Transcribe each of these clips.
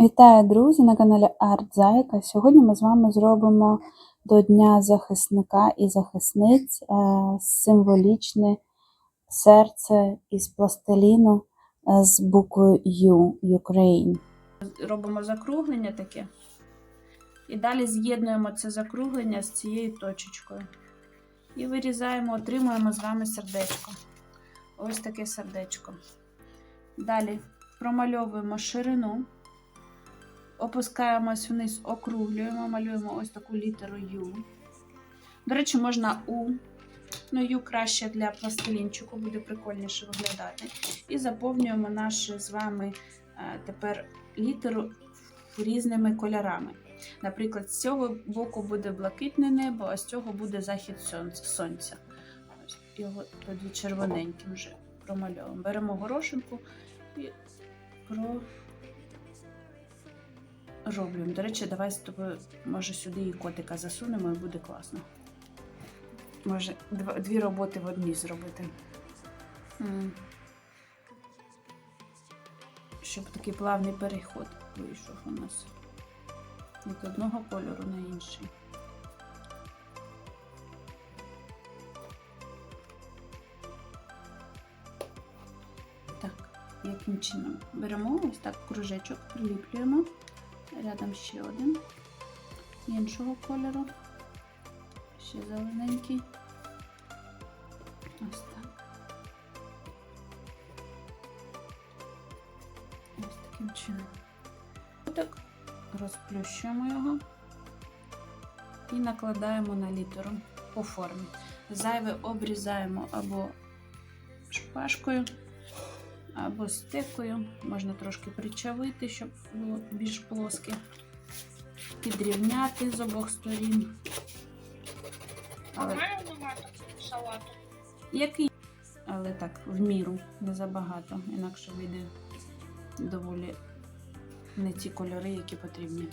Вітаю, друзі, на каналі Арт Зайка. Сьогодні ми з вами зробимо до Дня захисника і захисниць е, символічне серце із пластиліну е, з буквою U Ukraine. робимо закруглення таке. І далі з'єднуємо це закруглення з цією точечкою. І вирізаємо, отримуємо з вами сердечко. Ось таке сердечко. Далі промальовуємо ширину, опускаємось вниз, округлюємо, малюємо ось таку літеру U. До речі, можна У. Ну, U краще для пластилінчику, буде прикольніше виглядати. І заповнюємо наше з вами е, тепер літеру різними кольорами. Наприклад, з цього боку буде блакитне небо, а з цього буде захід сонця. Ось Його тоді червоненьким вже промальовуємо. Беремо горошинку і пророблюємо. До речі, давай з тобою, може, сюди і котика засунемо і буде класно. Може, дв- дві роботи в одній зробити. Щоб такий плавний переход вийшов у нас від одного кольору на інший. Так, яким чином? Беремо ось так кружечок, приліплюємо. Рядом ще один іншого кольору. Ще зелененький. Ось так. Ось таким чином. Так, розплющуємо його і накладаємо на літеру по формі. Зайве обрізаємо або шпажкою, або стекою. Можна трошки причавити, щоб було більш плоске. Підрівняти з обох сторін. Але салату. який? Але так, в міру, не забагато, інакше вийде доволі не ті кольори, які потрібні.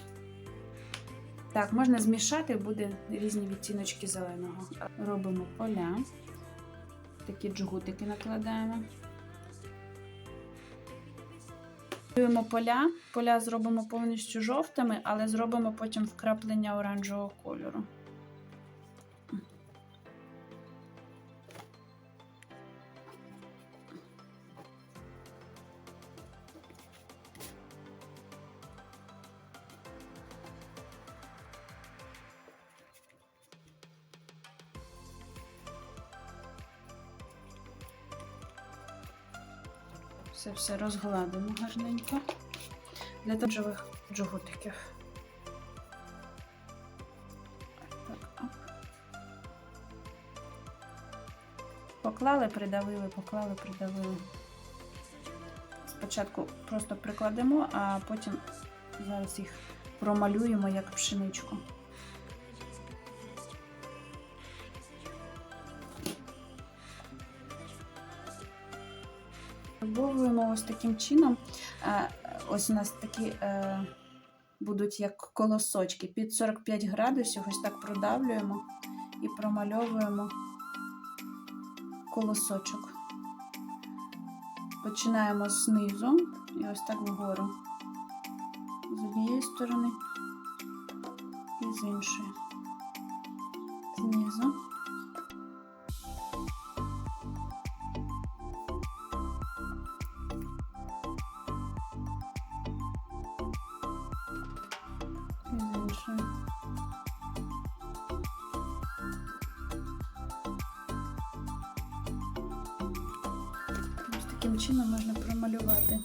Так, можна змішати, буде різні відтіночки зеленого. Робимо поля. Такі джгутики накладаємо. Малюємо поля. Поля зробимо повністю жовтими, але зробимо потім вкраплення оранжевого кольору. Все все розгладимо гарненько для тоджових джгутиків. Поклали, придавили, поклали, придавили. Спочатку просто прикладемо, а потім зараз їх промалюємо як пшеничку. Фарбовуємо ось таким чином. Е, Ось у нас такі е, будуть як колосочки. Під 45 градусів ось так продавлюємо і промальовуємо колосочок. Починаємо знизу і ось так вгору. З однієї сторони і з іншої. Знизу. Таким чином можна промалювати.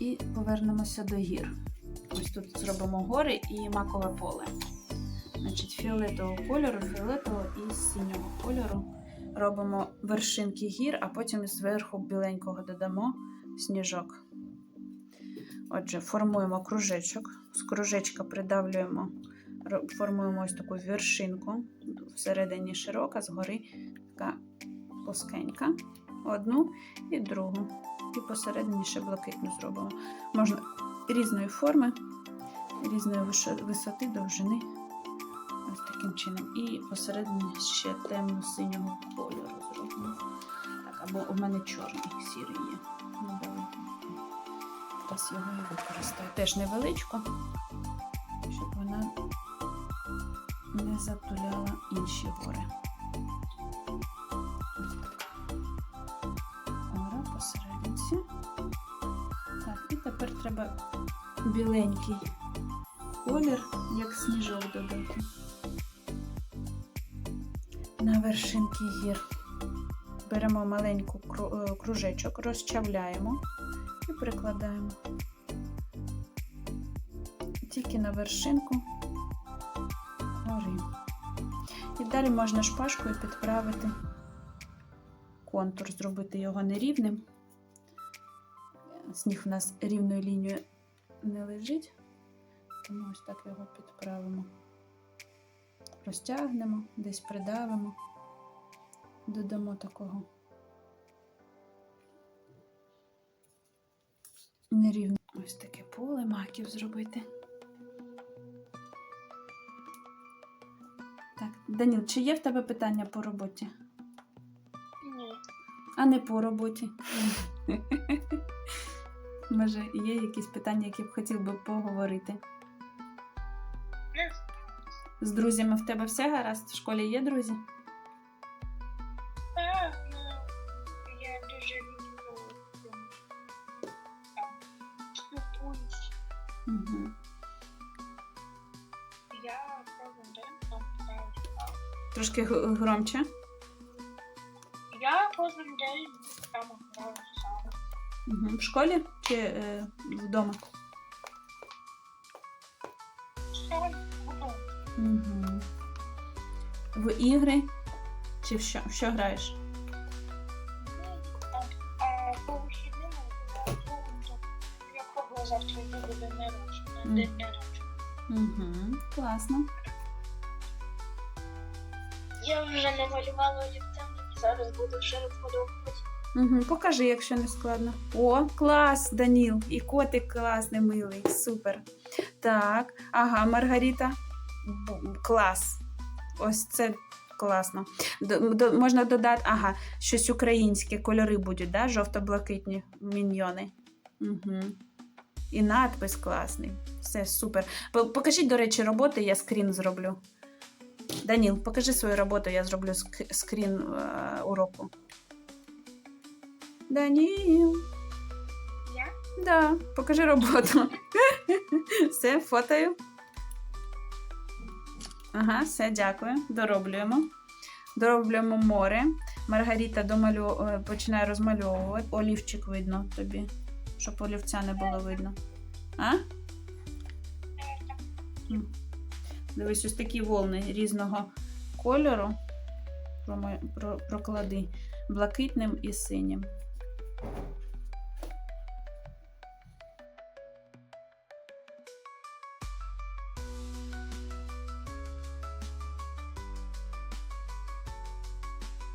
І повернемося до гір. Ось тут зробимо гори і макове поле. Значить, фіолетового кольору, фіолетового і синього кольору робимо вершинки гір, а потім зверху біленького додамо сніжок. Отже, формуємо кружечок, з кружечка придавлюємо, формуємо ось таку вершинку, всередині широка, згори така плоскенька. Одну і другу. І посередині ще блакитну зробимо. Можна різної форми, різної висоти, довжини. Ось таким чином. І посередині ще темно-синього кольору зробимо. Так, або у мене чорний сірий є. Невеликий. Зараз його використаю. Теж невеличко, щоб вона не затуляла інші гори. Гора посерединці. Так, і тепер треба біленький колір, як сніжок додати. На вершинки гір. Беремо маленьку е, кружечок, розчавляємо і прикладаємо. Тільки на вершинку далі можна шпажкою підправити контур, зробити його нерівним. Сніг в нас рівною лінією не лежить, тому ось так його підправимо. Розтягнемо, десь придавимо, додамо такого нерівно. Ось таке поле маків зробити. Даніл, чи є в тебе питання по роботі? Ні. А не по роботі. Може, є якісь питання, які б хотів би поговорити? Не З друзями в тебе все гаразд? В школі є друзі? знаю, ну, я дуже люблю там. Угу. Я кожен день там. Трошки громче. Я кожен день там граю сам. Угу. В школі чи е, вдома? Угу. В ігри? Чи в що? В що граєш? Якого завтра буде день народження. Угу. Класно. Я вже намалювала ліптем, зараз буду ще розмальовувати. Угу. Покажи, якщо не складно. О, клас, Даніл. І котик класний, милий. Супер. Так, ага, Маргарита. Клас. Ось це класно. До, до- можна додати, ага, щось українське, кольори будуть, да? жовто-блакитні міньйони. Угу. І надпис класний. Все супер. Покажіть, до речі, роботи, я скрін зроблю. Даніл, покажи свою роботу, я зроблю ск- скрін е, уроку. Даніл. Я? Да, покажи роботу. Все, фотою. Ага, все, дякую. Дороблюємо. Дороблюємо море. Маргарита домалю... е, починає розмальовувати. Олівчик видно тобі, щоб олівця не було видно. А? Дивись, ось такі волни різного кольору. Проклади блакитним і синім.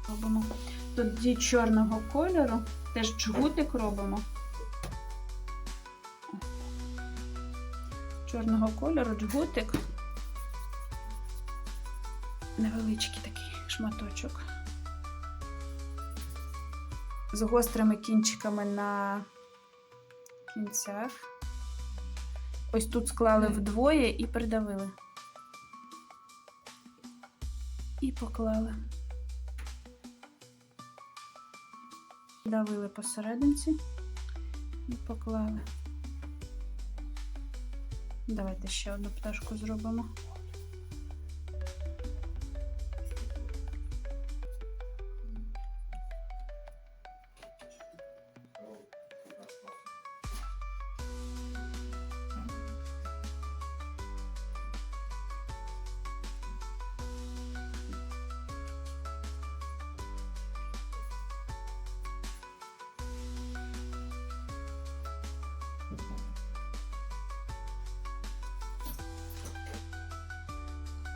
Робимо тоді чорного кольору, теж джгутик робимо. Чорного кольору джгутик. Невеличкий такий шматочок. З гострими кінчиками на кінцях. Ось тут склали вдвоє і придавили. І поклали. Давили посерединці і поклали. Давайте ще одну пташку зробимо.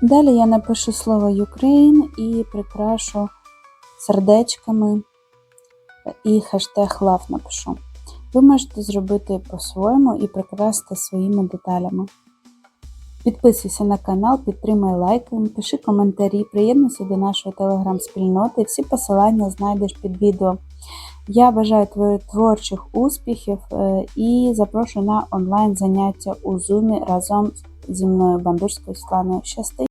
Далі я напишу слово Ukraine і прикрашу сердечками і хештег love напишу. Ви можете зробити по-своєму і прикрасити своїми деталями. Підписуйся на канал, підтримай лайком, пиши коментарі, приєднуйся до нашої телеграм-спільноти. Всі посилання знайдеш під відео. Я бажаю твор- творчих успіхів е, і запрошую на онлайн заняття у Zoom разом зі мною Бандурською Світланою. Щасти!